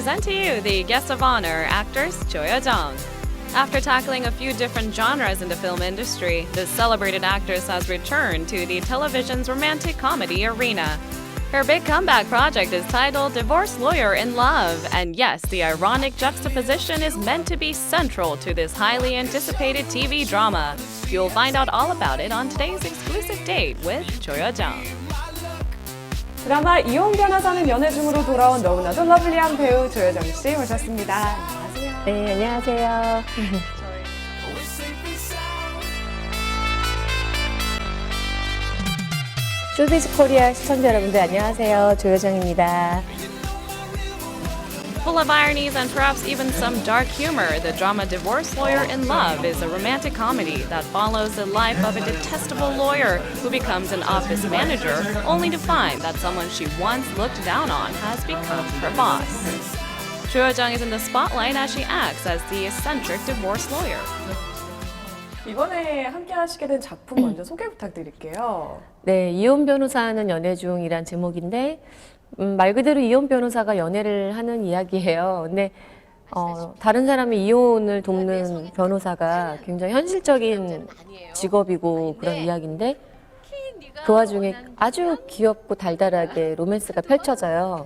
present to you the guest of honor, actress Choi Jung. After tackling a few different genres in the film industry, the celebrated actress has returned to the television's romantic comedy arena. Her big comeback project is titled Divorce Lawyer in Love, and yes, the ironic juxtaposition is meant to be central to this highly anticipated TV drama. You'll find out all about it on today's exclusive date with Choi Jung. 드라마 이혼 변호사는 연애 중으로 돌아온 너무나도 러블리한 배우 조여정 씨 모셨습니다. 안녕하세요. 네, 안녕하세요. 쇼비즈 코리아 시청자 여러분들 안녕하세요. 조효정입니다. Full of ironies and perhaps even some dark humor, the drama Divorce Lawyer in Love is a romantic comedy that follows the life of a detestable lawyer who becomes an office manager only to find that someone she once looked down on has become her boss. Choi Jung is in the spotlight as she acts as the eccentric divorce lawyer. 이번에 함께 하시게 된 작품 먼저 소개 부탁드릴게요. 네, 이혼 변호사는 연애 중이란 제목인데 음, 말 그대로 이혼 변호사가 연애를 하는 이야기예요. 근데 어, 다른 사람의 이혼을 돕는 변호사가 굉장히 현실적인 직업이고 그런 이야기인데 그 와중에 아주 귀엽고 달달하게 로맨스가 펼쳐져요.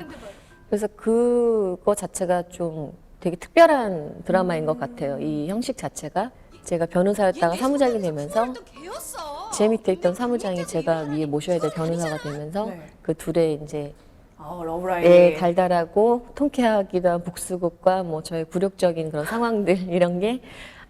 그래서 그거 자체가 좀 되게 특별한 드라마인 것 같아요. 이 형식 자체가 제가 변호사였다가 사무장이 되면서 제 밑에 있던 사무장이 제가 위에 모셔야 될 변호사가 되면서 네. 그 둘의 이제 어, 러브라인. 예, 달달하고 통쾌하기도 한 복수극과 뭐 저의 굴욕적인 그런 상황들 이런 게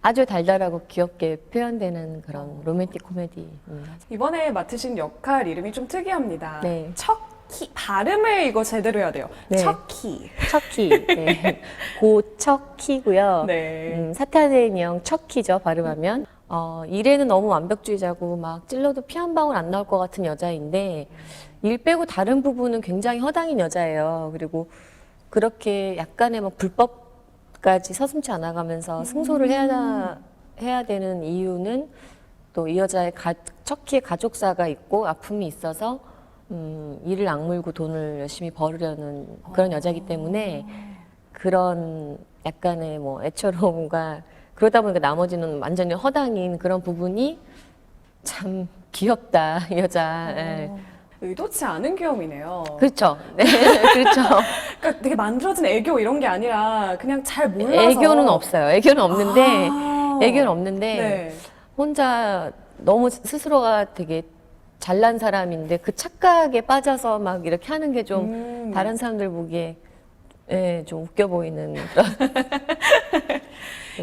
아주 달달하고 귀엽게 표현되는 그런 로맨틱 코미디입니다. 이번에 맡으신 역할 이름이 좀 특이합니다. 네. 척키 발음을 이거 제대로 해야 돼요. 네. 척키. 척키, 네. 고척키고요. 네. 음, 사탄의 인형 척키죠 발음하면. 어, 일에는 너무 완벽주의자고 막 찔러도 피 한 방울 안 나올 것 같은 여자인데 일 빼고 다른 부분은 굉장히 허당인 여자예요. 그리고 그렇게 약간의 뭐 불법까지 서슴지 않아가면서 승소를 해야 해야 되는 이유는 또 이 여자의 가, 척키의 가족사가 있고 아픔이 있어서 음, 이를 악물고 돈을 열심히 벌으려는 그런 여자이기 때문에 그런 약간의 뭐 애처로움과 그러다 보니까 나머지는 완전히 허당인 그런 부분이 참 귀엽다 이 여자. 예. 의도치 않은 귀여움이네요. 그렇죠. 네, 그렇죠. 그러니까 되게 만들어진 애교 이런 게 아니라 그냥 잘 몰라서. 애교는 없어요. 애교는 없는데 아. 애교는 없는데 네. 혼자 너무 스스로가 되게 잘난 사람인데 그 착각에 빠져서 막 이렇게 하는 게 좀 음. 다른 사람들 보기에 예, 좀 웃겨 보이는 그런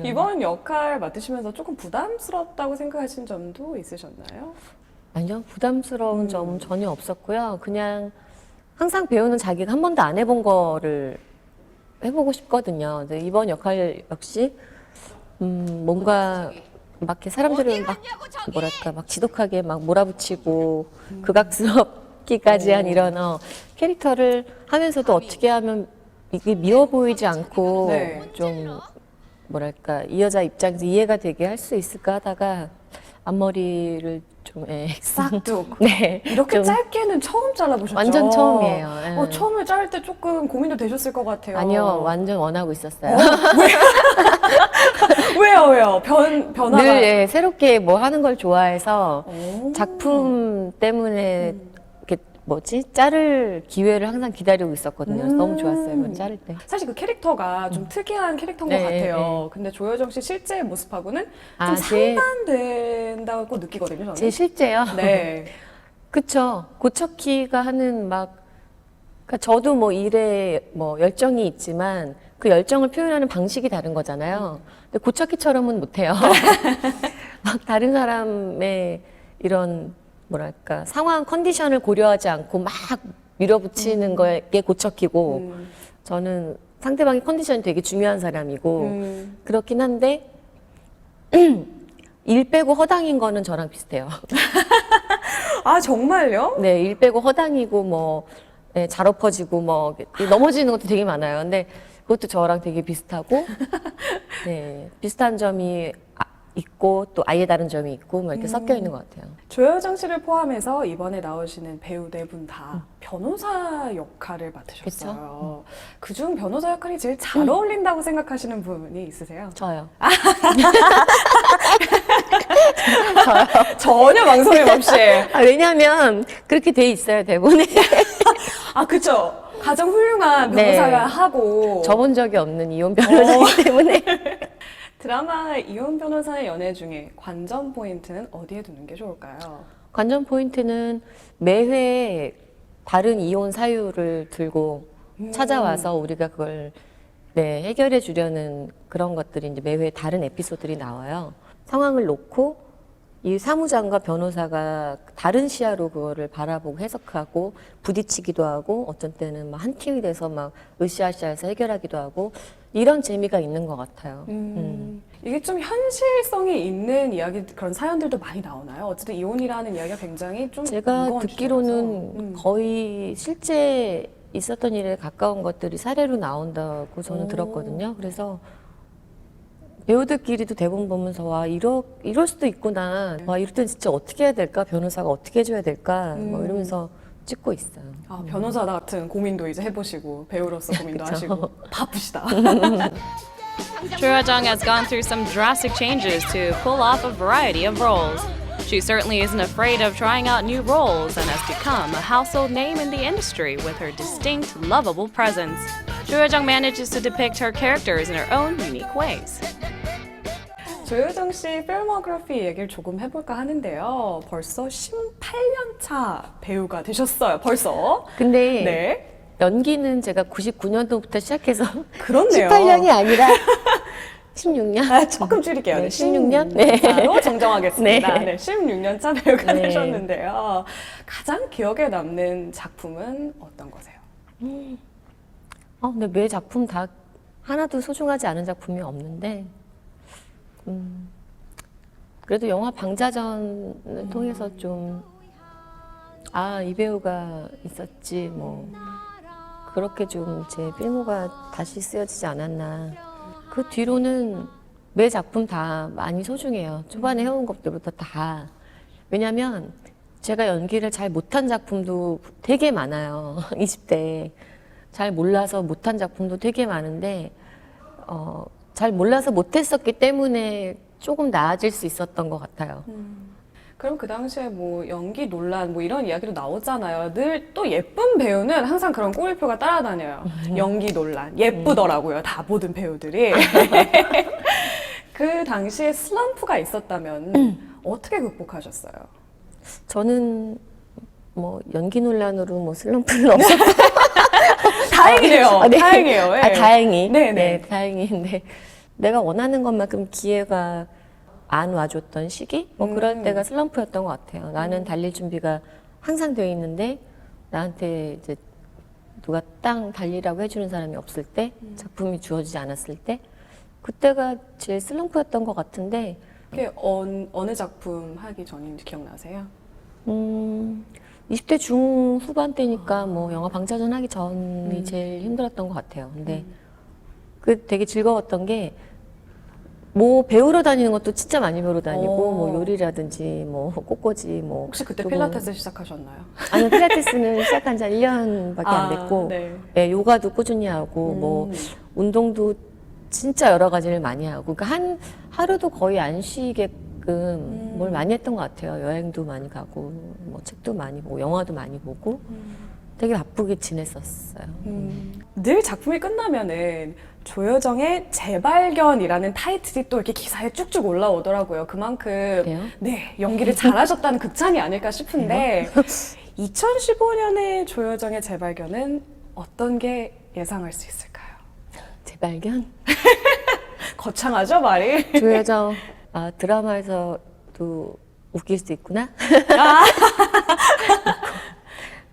이번 역할 맡으시면서 조금 부담스럽다고 생각하신 점도 있으셨나요? 아니요 부담스러운 점은 전혀 없었고요. 그냥 항상 배우는 자기가 한 번도 안 해본 거를 해보고 싶거든요. 근데 이번 역할 역시 음, 뭔가 막 이렇게 사람들을 막 뭐랄까 막 지독하게 막 몰아붙이고 극악스럽기까지 한 이런 어, 캐릭터를 하면서도 어떻게 하면 이게 미워 보이지 않고 네. 좀 뭐랄까 이 여자 입장에서 이해가 되게 할 수 있을까 하다가 앞머리를 좀 예, 싹둑. 네 이렇게 좀 짧게는 처음 잘라보셨죠? 완전 처음이에요. 예. 어, 처음에 자를 때 조금 고민도 되셨을 것 같아요. 아니요 완전 원하고 있었어요. 왜요, 왜요? 변, 변화가. 늘 예, 새롭게 뭐 하는 걸 좋아해서 오. 작품 때문에 이렇게 뭐지 자를 기회를 항상 기다리고 있었거든요. 그래서 너무 좋았어요. 이번 자를 때. 사실 그 캐릭터가 좀 특이한 캐릭터인 네, 것 같아요. 네. 근데 조여정 씨 실제 모습하고는 아, 좀 제- 상반된다고 느끼거든요, 저는. 제 실제요. 네. 그쵸. 고척키가 하는 막, 그러니까 저도 뭐 일에 뭐 열정이 있지만 그 열정을 표현하는 방식이 다른 거잖아요. 근데 고척키처럼은 못해요. 막 다른 사람의 이런 뭐랄까 상황 컨디션을 고려하지 않고 막 밀어붙이는 거에 고척키고 음. 저는 상대방의 컨디션이 되게 중요한 사람이고 음. 그렇긴 한데 일 빼고 허당인 거는 저랑 비슷해요. 아, 정말요? 네, 일 빼고 허당이고 뭐 네, 잘 엎어지고 뭐 넘어지는 것도 되게 많아요. 근데 그것도 저랑 되게 비슷하고 네, 비슷한 점이 아, 있고 또 아예 다른 점이 있고 뭐 이렇게 음. 섞여 있는 것 같아요. 조여정 씨를 포함해서 이번에 나오시는 배우 네분 음. 다 변호사 역할을 맡으셨어요. 그중 변호사 역할이 제일 잘 어울린다고 생각하시는 분이 있으세요? 저요. 전혀 망설임 없이. 아, 왜냐하면 그렇게 돼 있어요 대본에. 아, 그쵸. 가장 훌륭한 네. 변호사가 하고. 접은 적이 없는 이혼 변호사이기 때문에. 드라마 이혼 변호사의 연애 중에 관전 포인트는 어디에 두는 게 좋을까요? 관전 포인트는 매회 다른 이혼 사유를 들고 음. 찾아와서 우리가 그걸 네, 해결해 주려는 그런 것들이 이제 매회 다른 에피소드들이 나와요. 상황을 놓고 이 사무장과 변호사가 다른 시야로 그거를 바라보고 해석하고 부딪히기도 하고 어떤 때는 막 한 팀이 돼서 막 으쌰으쌰해서 해결하기도 하고 이런 재미가 있는 것 같아요. 음, 이게 좀 현실성이 있는 이야기 그런 사연들도 많이 나오나요? 어쨌든 이혼이라는 이야기가 굉장히 좀 제가 무거운 듣기로는 주제라서. 음. 거의 실제 있었던 일에 가까운 것들이 사례로 나온다고 저는 오. 들었거든요. 그래서 배우들끼리도 대본 보면서 와 이러 이럴 수도 있구나. 와 이럴 땐 진짜 어떻게 해야 될까? 변호사가 어떻게 해줘야 될까? 뭐 음. 이러면서 찍고 있어요. 아, 변호사 같은 고민도 이제 해보시고 배우로서 고민도 그쵸. 하시고 바쁘시다. Cho Jung has gone through some drastic changes to pull off a variety of roles. She certainly isn't afraid of trying out new roles and has become a household name in the industry with her distinct, lovable presence. Jo Jung manages to depict her characters in her own unique ways. 조효정 씨 필모그래피 얘기를 조금 해볼까 하는데요. 벌써 18년 차 배우가 되셨어요. 벌써. 근데 네. 연기는 제가 99년도부터 시작해서 그렇네요. 18년이 아니라 16년. 아, 조금 줄일게요. 네, 16년? 네. 16년차로 정정하겠습니다. 네. 네. 16년 차 배우가 네. 되셨는데요. 가장 기억에 남는 작품은 어떤 거세요? 어, 근데 매 작품 다 하나도 소중하지 않은 작품이 없는데, 음, 그래도 영화 방자전을 통해서 좀, 아, 이 배우가 있었지, 뭐, 그렇게 좀 제 필모가 다시 쓰여지지 않았나. 그 뒤로는 매 작품 다 많이 소중해요. 초반에 해온 것들부터 다. 왜냐면 제가 연기를 잘 못한 작품도 되게 많아요. 20대에. 잘 몰라서 못한 작품도 되게 많은데, 어, 잘 몰라서 못했었기 때문에 조금 나아질 수 있었던 것 같아요. 그럼 그 당시에 뭐 연기 논란 뭐 이런 이야기도 나오잖아요. 늘 또 예쁜 배우는 항상 그런 꼬리표가 따라다녀요. 연기 논란 예쁘더라고요. 다 모든 배우들이. 그 당시에 슬럼프가 있었다면 어떻게 극복하셨어요? 저는 뭐 연기 논란으로 뭐 슬럼프는 없었고 다행이네요. 아, 네. 다행이에요. 예. 아, 다행히. 네, 네, 네. 다행인데 내가 원하는 것만큼 기회가 안 와줬던 시기? 뭐 그럴 음. 때가 슬럼프였던 것 같아요. 나는 달릴 준비가 항상 돼 있는데 나한테 이제 누가 땅 달리라고 해주는 사람이 없을 때, 음. 작품이 주어지지 않았을 때, 그때가 제일 슬럼프였던 것 같은데, 그게 어느, 어느 작품 하기 전인지 기억나세요? 음, 20대 중후반 때니까 뭐 영화 방자전 하기 전이 음. 제일 힘들었던 것 같아요. 근데 그 되게 즐거웠던 게, 뭐 배우러 다니는 것도 진짜 많이 배우러 다니고, 오. 뭐 요리라든지, 뭐 꽃꽂이, 뭐. 혹시 그때 조금- 필라테스 시작하셨나요? 아니, 필라테스는 시작한 지 한 1년밖에 안 됐고, 네. 예, 요가도 꾸준히 하고, 뭐, 음. 운동도 진짜 여러 가지를 많이 하고, 그러니까 한, 하루도 거의 안 쉬게끔 음. 뭘 많이 했던 것 같아요. 여행도 많이 가고, 뭐, 책도 많이 보고, 영화도 많이 보고, 되게 바쁘게 지냈었어요. 음. 늘 작품이 끝나면은 조여정의 재발견이라는 타이틀이 또 이렇게 기사에 쭉쭉 올라오더라고요. 그만큼 그래요? 네 연기를 잘하셨다는 극찬이 아닐까 싶은데 2015년의 조여정의 재발견은 어떤 게 예상할 수 있을까요? 재발견? 거창하죠 말이. 조여정, 아, 드라마에서도 웃길 수 있구나? 로코,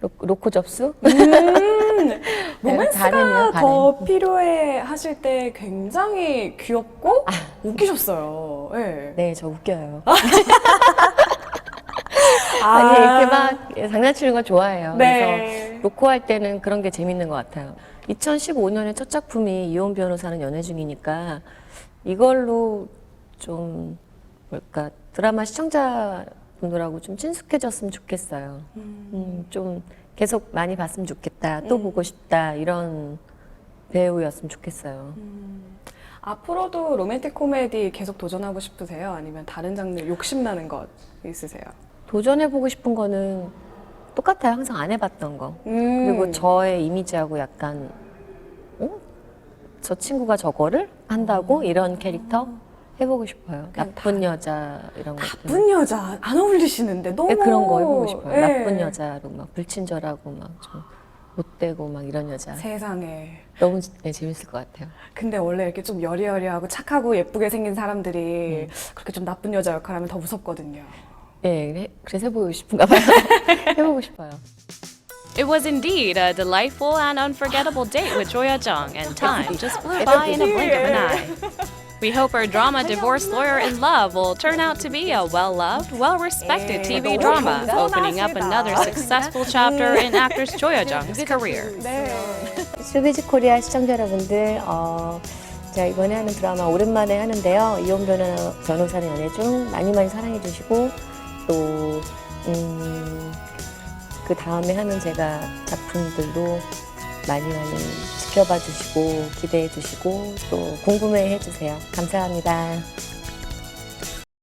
로 코 접수? 음, 로맨스가 바램이요, 더 필요해 하실 때 굉장히 귀엽고 웃기셨어요. 네. 네, 저 웃겨요. 아, 아니, 이렇게 막 장난치는 거 좋아해요. 네. 그래서 로코 할 때는 그런 게 재밌는 것 같아요. 2015년에 첫 작품이 이혼 변호사는 연애 중이니까 이걸로 좀 뭘까 드라마 시청자 분들하고 좀 친숙해졌으면 좋겠어요. 음, 좀 계속 많이 봤으면 좋겠다. 또 보고 싶다. 이런 배우였으면 좋겠어요. 앞으로도 로맨틱 코미디 계속 도전하고 싶으세요? 아니면 다른 장르 욕심나는 것 있으세요? 도전해보고 싶은 거는 똑같아요. 항상 안 해봤던 거. 음. 그리고 저의 이미지하고 약간, 어? 저 친구가 저거를 한다고? 이런 캐릭터 해보고 싶어요. 나쁜 여자 이런 것들. 나쁜 여자 안 어울리시는데 너무 네, 그런 거 해보고 싶어요. 예. 나쁜 여자로 막 불친절하고 막 좀 못되고 막 이런 여자. 세상에. 너무 네, 재밌을 것 같아요. 근데 원래 이렇게 좀 여리여리하고 착하고 예쁘게 생긴 사람들이 음. 그렇게 좀 나쁜 여자 역할하면 더 무섭거든요. 네, 그래- 그래서 해보고 싶은가 봐요. 해보고 싶어요. It was indeed a delightful and unforgettable date with Joya Jung, and time just flew by in a blink of an eye. We hope our drama Divorce Lawyer in Love will turn out to be a well loved, well respected 예, TV drama, opening up another successful chapter in actress Joya Jung's career. 네. 슈비지 코리아 시청자 여러분들, 어, 자, 이번에 하는 드라마 오랜만에 하는데요. 이혼 변호, 변호사는 연애 중 많이 많이 사랑해주시고, 또, 음, 그 다음에 하는 제가 작품들도 많이 많이 지켜봐 주시고, 기대해 주시고, 또 궁금해 해 주세요. 감사합니다.